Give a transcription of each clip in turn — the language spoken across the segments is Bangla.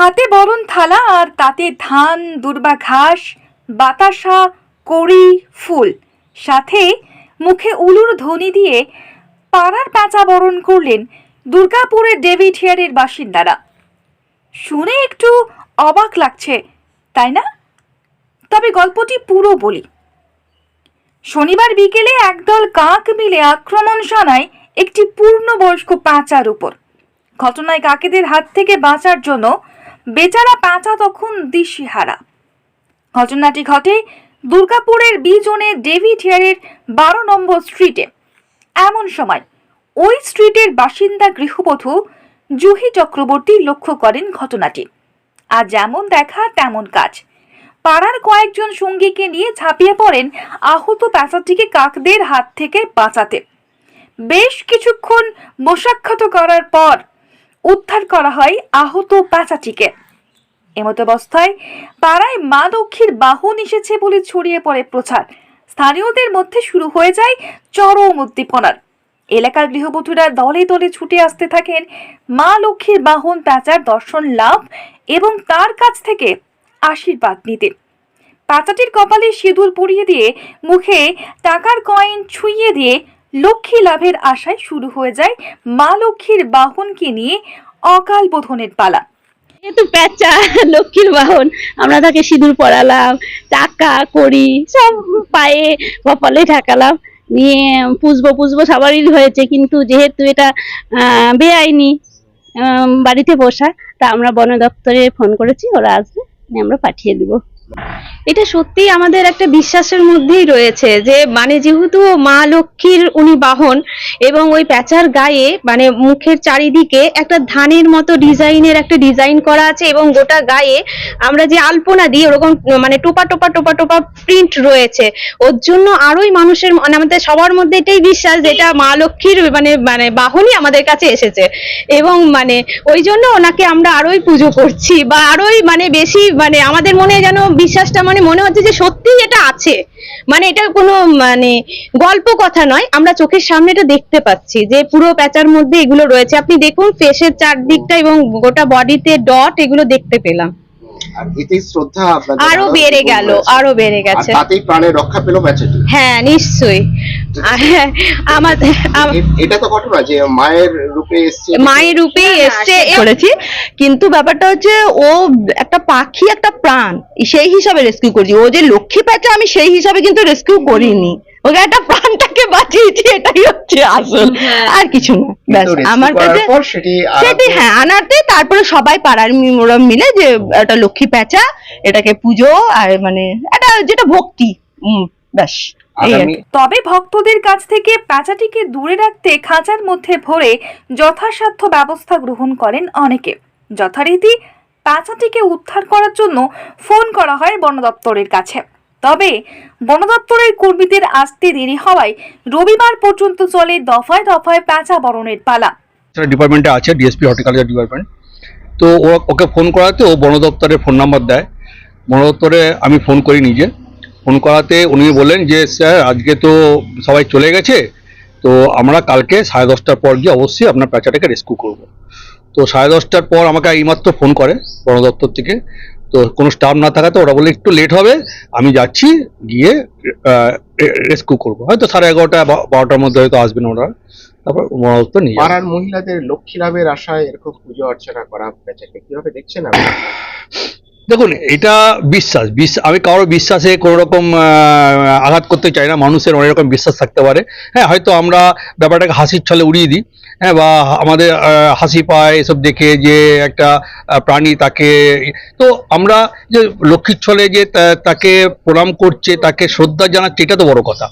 হাতে বরণ থালা আর তাতে ধান, দুর্বা ঘাস, বাতাসা, কড়ি, ফুল। সাথে মুখে উলুর ধ্বনি দিয়ে পাড়ার প্যাঁচা বরণ করলেন দুর্গাপুরের ডেভিড হেয়ারের বাসিন্দারা। শুনে একটু অবাক লাগছে, তাই না? তবে গল্পটি পুরো বলি। শনিবার বিকেলে একদল কাক মিলে আক্রমণ শানায় একটি পূর্ণবয়স্ক পাঁচার উপর। ঘটনায় কাকেদের হাত থেকে বাঁচার জন্য বেচারা প্যাঁচা তখন দিশেহারা। ঘটনাটি ঘটে দুর্গাপুরের বিজনে ডেভিড হেয়ারের বারো নম্বর স্ট্রিটে। এমন সময় ওই স্ট্রিটের বাসিন্দা গৃহবধূ জুহি চক্রবর্তী লক্ষ্য করেন ঘটনাটি। আর যেমন দেখা, তেমন কাজ। পাড়ার কয়েকজন সঙ্গীকে নিয়ে ঝাঁপিয়ে পড়েন আহত প্যাঁচাটিকে কাকদের হাত থেকে বাঁচাতে। বেশ কিছুক্ষণ মোসাক্ষত করার পর উদ্ধার করা হয় আহত প্যাঁচাটিকে এমতাবস্থায় পাড়ায় মা লক্ষ্মীর বাহন এসেছে বলে ছড়িয়ে পড়ে প্রচার। স্থানীয়দের মধ্যে শুরু হয়ে যায় চরম উদ্দীপনার। এলাকার গৃহবধূরা দলে দলে ছুটে আসতে থাকেন মা লক্ষ্মীর বাহন প্যাঁচার দর্শন লাভ এবং তার কাছ থেকে আশীর্বাদ নিতে। পাচাটির কপালে সিঁদুর পরিয়ে দিয়ে মুখে টাকার কয়েন ছুঁইয়ে দিয়ে লক্ষ্মী লাভের আশায় শুরু হয়ে যায় মা লক্ষ্মীর বাহনকে নিয়ে অকাল বোধনের পালা। যেহেতু প্যাঁচা, লক্ষ্মীর বাহন, আমরা তাকে সিঁদুর পরালাম, টাকা করি সব পায়ে, কপালে ঠাকালাম। নিয়ে পুষবো পুষবো সবারই হয়েছে, কিন্তু যেহেতু এটা বেআইনি বাড়িতে বসা, তা আমরা বন দপ্তরে ফোন করেছি, ওরা আসবে আমরা পাঠিয়ে দিব। এটা সত্যি আমাদের একটা বিশ্বাসের মধ্যেই রয়েছে যে মানে যেহেতু মা লক্ষ্মীর উনি বাহন এবং ওই প্যাঁচার গায়ে মানে মুখের চারিদিকে একটা ধানের মতো ডিজাইনের একটা ডিজাইন করা আছে এবং গোটা গায়ে আমরা যে আলপনা দিই ওরকম মানে টোপা টোপা টোপা টোপা প্রিন্ট রয়েছে, ওর জন্য আরোই মানুষের মানে আমাদের সবার মধ্যে এটাই বিশ্বাস যেটা মা লক্ষ্মীর মানে মানে বাহনই আমাদের কাছে এসেছে এবং মানে ওই জন্য ওনাকে আমরা আরোই পুজো করছি বা আরোই মানে বেশি মানে আমাদের মনে যেন বিশ্বাসটা মানে মনে হচ্ছে যে সত্যি এটা আছে। মানে এটা কোনো মানে গল্প কথা নয় আমরা চোখের সামনে এটা দেখতে পাচ্ছি যে পুরো প্যাচার মধ্যে এগুলো রয়েছে। আপনি দেখুন ফেসের চারদিকটা এবং গোটা বডিতে ডট এগুলো দেখতে পেলাম। আর বেড়ে গেল আরও বেড়ে গেছে। তাতেই প্রাণের রক্ষা পেল বেচাটি হ্যাঁ নিশ্চয়ই। আমাদের এটা তো ঘটনা যে মায়ের রূপে এসছে। মায়ের রূপেই এসছে করেছি। কিন্তু ব্যাপারটা হচ্ছে ও একটা পাখি একটা প্রাণ সেই হিসাবে রেস্কিউ করছি। ও যে লক্ষ্মী প্যাঁচা আমি সেই হিসাবে কিন্তু রেস্কিউ করিনি। ওকে একটা প্রাণটাকে বাঁচিয়েছি এটাই হচ্ছে আসল। আর কিছু না ব্যাস। আমার কাছে সেটি হ্যাঁ আনাতে তারপরে সবাই পাড়ার ওরা মিলে যে একটা লক্ষ্মী প্যাঁচা এটাকে পুজো আর মানে এটা যেটা ভক্তি। উম, ব্যাস। তবে ভক্তদের কাছ থেকে প্যাঁচাটিকে দূরে রাখতে খাঁচার মধ্যে ভরে যথাসাধ্য ব্যবস্থা গ্রহণ করেন অনেকে। যথারীতি প্যাঁচাটিকে উদ্ধার করার জন্য ফোন করা হয় বন দপ্তরের কাছে। তবে বন দপ্তরের কর্মীদের আসতে দেরি হওয়ায় রবিবার পর্যন্ত চলে দফায় দফায় প্যাঁচা বরণের পালা। ডিপার্টমেন্টে আছে ডিএসপি হর্টিকালচার ডিপার্টমেন্ট তো ওকে ফোন করাতে ও বন দপ্তরের ফোন নাম্বার দেয়। বন দপ্তরে আমি ফোন করি নিজে। ফোন করাতে উনি বললেন যে, স্যার, আজকে তো সবাই চলে গেছে, তো আমরা কালকে সাড়ে দশটার পর গিয়ে অবশ্যই আপনার প্যাঁচাটাকে রেস্কিউ করব। তো সাড়ে দশটার পর আমাকে এইমাত্র ফোন করে বন দপ্তর থেকে। তো কোনো স্টাফ না থাকাতে ওরা বলে একটু লেট হবে, আমি যাচ্ছি, গিয়ে রেস্কিউ করব। হয়তো সাড়ে এগারোটা বারোটার মধ্যে হয়তো আসবেন ওরা। তারপর বন দপ্তর নিয়ে পাড়ার মহিলাদের লক্ষ্মী লাভের আশায় এরকম পুজো অর্চনা করা বেচাকে কীভাবে দেখছেন আপনি? দেখুন এটা বিশ্বাস বিশ্বাস আমি কারোর বিশ্বাসে কোনো রকম আঘাত করতে চাই না মানুষের অনেক রকম বিশ্বাস থাকতে পারে। হ্যাঁ হয়তো আমরা ব্যাপারটাকে হাসির ছলে উড়িয়ে দিই হ্যাঁ বা আমাদের হাসি পায় এসব দেখে যে একটা প্রাণী তাকে তো আমরা যে লক্ষ্মীর ছলে যে তাকে প্রণাম করছে তাকে শ্রদ্ধা জানাচ্ছে এটা তো বড় কথা।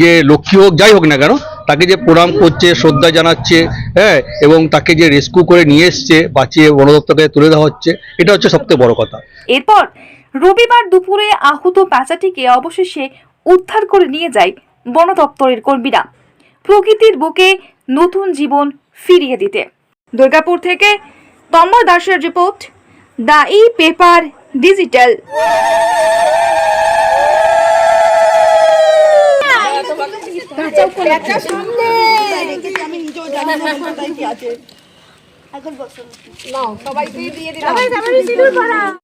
যে লক্ষ্মী হোক যাই হোক না কেন তাকে যে প্রণাম করছে, শ্রদ্ধা জানাচ্ছে হ্যাঁ এবং তাকে যে রেস্কিউ করে নিয়ে এসছে, বাঁচিয়ে বন দপ্তরকে তুলে দেওয়া হচ্ছে, এটা হচ্ছে সবথেকে বড় কথা। এরপর রবিবার দুপুরে আহত প্যাঁচাটিকে অবশেষে উদ্ধার করে নিয়ে যায় বন দপ্তরের কর্মীরা প্রকৃতির বুকে নতুন জীবন ফিরিয়ে দিতে। দুর্গাপুর থেকে তন্ময় দাসের report, the e paper digital. এখন বসো। না সবাইকে দিয়ে দিলাম।